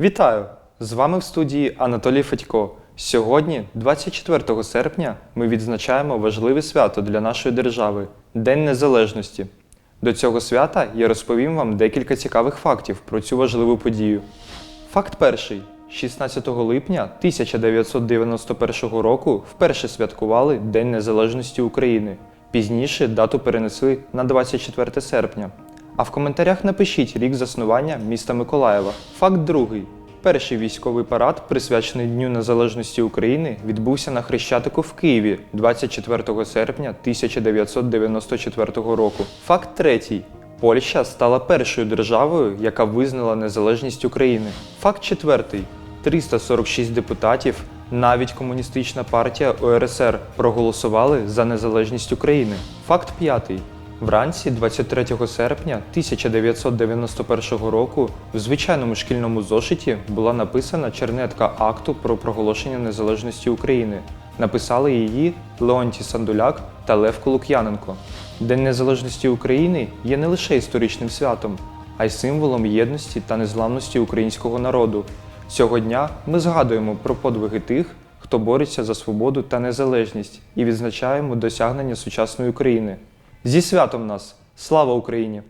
Вітаю! З вами в студії Анатолій Федько. Сьогодні, 24 серпня, ми відзначаємо важливе свято для нашої держави День Незалежності. До цього свята я розповім вам декілька цікавих фактів про цю важливу подію. Факт перший. 16 липня 1991 року вперше святкували День Незалежності України. Пізніше дату перенесли на 24 серпня. А в коментарях напишіть рік заснування міста Миколаєва. Факт другий. Перший військовий парад, присвячений Дню Незалежності України, відбувся на Хрещатику в Києві 24 серпня 1994 року. Факт третій. Польща стала першою державою, яка визнала незалежність України. Факт четвертий. 346 депутатів, навіть комуністична партія УРСР проголосували за незалежність України. Факт п'ятий. Вранці 23 серпня 1991 року в звичайному шкільному зошиті була написана чернетка акту про проголошення незалежності України. Написали її Леонтій Сандуляк та Лев Колук'яненко. День Незалежності України є не лише історичним святом, а й символом єдності та незламності українського народу. Цього дня ми згадуємо про подвиги тих, хто бореться за свободу та незалежність, і відзначаємо досягнення сучасної України. Зі святом нас! Слава Україні!